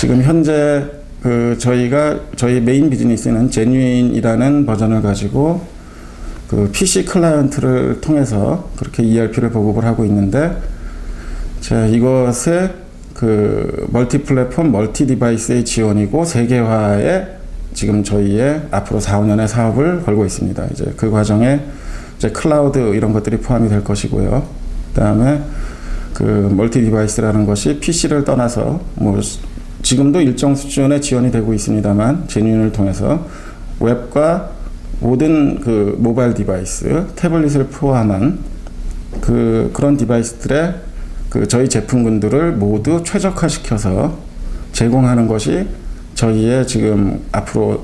지금 현재 그 저희가 저희 메인 비즈니스는 제뉴인이라는 버전을 가지고 그 PC 클라이언트를 통해서 그렇게 ERP를 보급을 하고 있는데 자 이것의 그 멀티 플랫폼 멀티 디바이스의 지원이고 세계화에 지금 저희의 앞으로 4, 5년의 사업을 걸고 있습니다. 이제 그 과정에 이제 클라우드 이런 것들이 포함이 될 것이고요. 그다음에 그 멀티 디바이스라는 것이 PC를 떠나서 뭐 지금도 일정 수준의 지원이 되고 있습니다만 제뉴인을 통해서 웹과 모든 그 모바일 디바이스, 태블릿을 포함한 그 그런 디바이스들의 그 저희 제품군들을 모두 최적화시켜서 제공하는 것이 저희의 지금 앞으로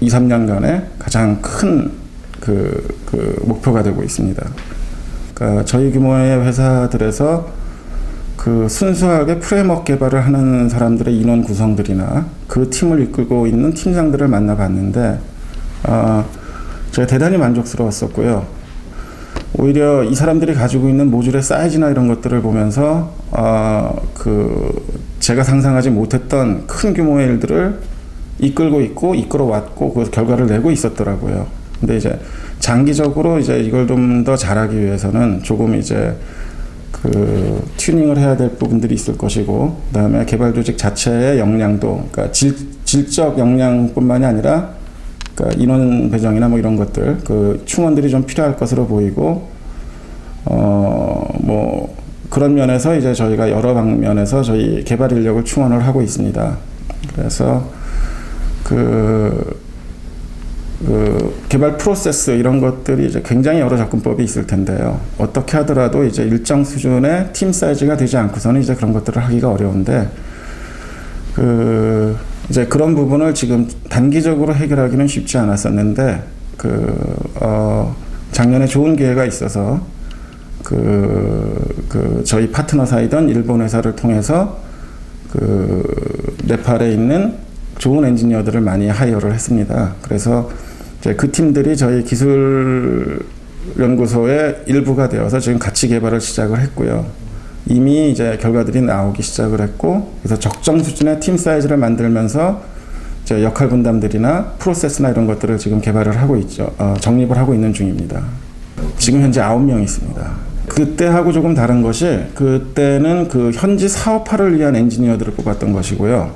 2, 3년간의 가장 큰 그, 그 목표가 되고 있습니다. 그러니까 저희 규모의 회사들에서 그 순수하게 프레임워크 개발을 하는 사람들의 인원 구성들이나 그 팀을 이끌고 있는 팀장들을 만나봤는데 어, 제가 대단히 만족스러웠었고요. 오히려 이 사람들이 가지고 있는 모듈의 사이즈나 이런 것들을 보면서 어, 그 제가 상상하지 못했던 큰 규모의 일들을 이끌고 있고 이끌어 왔고 그 결과를 내고 있었더라고요. 근데 이제 장기적으로 이제 이걸 좀 더 잘하기 위해서는 조금 이제 그 튜닝을 해야 될 부분들이 있을 것이고 그다음에 개발 조직 자체의 역량도 그러니까 질, 질적 역량뿐만이 아니라 그러니까 인원 배정이나 뭐 이런 것들 그 충원들이 좀 필요할 것으로 보이고 어뭐 그런 면에서 이제 저희가 여러 방면에서 저희 개발 인력을 충원을 하고 있습니다. 그래서 그, 그 개발 프로세스 이런 것들이 이제 굉장히 여러 접근법이 있을 텐데요. 어떻게 하더라도 이제 일정 수준의 팀 사이즈가 되지 않고서는 이제 그런 것들을 하기가 어려운데 그 이제 그런 부분을 지금 단기적으로 해결하기는 쉽지 않았었는데 그 어, 작년에 좋은 기회가 있어서 그, 그 저희 파트너 사이던 일본 회사를 통해서 그 네팔에 있는 좋은 엔지니어들을 많이 하이어를 했습니다. 그래서 그 팀들이 저희 기술 연구소의 일부가 되어서 지금 같이 개발을 시작을 했고요. 이미 이제 결과들이 나오기 시작을 했고 그래서 적정 수준의 팀 사이즈를 만들면서 이제 역할 분담들이나 프로세스나 이런 것들을 지금 개발을 하고 있죠. 어, 정립을 하고 있는 중입니다. 지금 현재 아홉 명 있습니다. 그때하고 조금 다른 것이 그때는 그 현지 사업화를 위한 엔지니어들을 뽑았던 것이고요.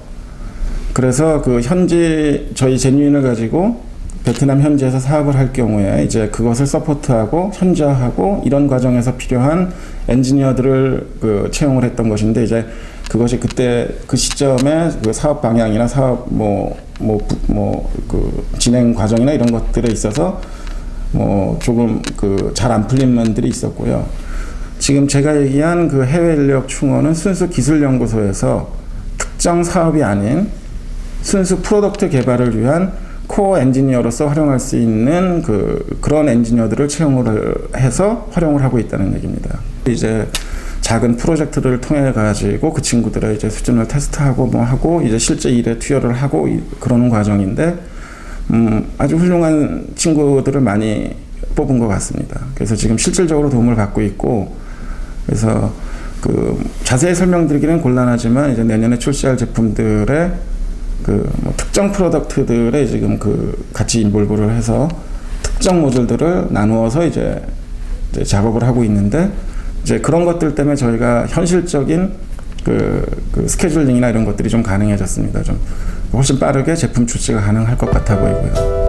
그래서 그 현지 저희 제뉴인을 가지고 베트남 현지에서 사업을 할 경우에 이제 그것을 서포트하고 현지화하고 이런 과정에서 필요한 엔지니어들을 그 채용을 했던 것인데 이제 그것이 그때 그 시점에 그 사업 방향이나 사업 뭐 뭐 뭐 그 진행 과정이나 이런 것들에 있어서 뭐 조금 그 잘 안 풀린 면들이 있었고요. 지금 제가 얘기한 그 해외 인력 충원은 순수 기술 연구소에서 특정 사업이 아닌 순수 프로덕트 개발을 위한 코어 엔지니어로서 활용할 수 있는 그 그런 엔지니어들을 채용을 해서 활용을 하고 있다는 얘기입니다. 이제 작은 프로젝트를 통해 가지고 그 친구들의 이제 수준을 테스트하고 뭐 하고 이제 실제 일에 투여를 하고 이- 그러는 과정인데 음, 아주 훌륭한 친구들을 많이 뽑은 것 같습니다. 그래서 지금 실질적으로 도움을 받고 있고 그래서 그 자세히 설명드리기는 곤란하지만 이제 내년에 출시할 제품들의 그 뭐 특정 프로덕트들에 지금 그 같이 인볼브를 해서 특정 모듈들을 나누어서 이제, 이제 작업을 하고 있는데 이제 그런 것들 때문에 저희가 현실적인 그, 그 스케줄링이나 이런 것들이 좀 가능해졌습니다. 좀 훨씬 빠르게 제품 출시가 가능할 것 같아 보이고요.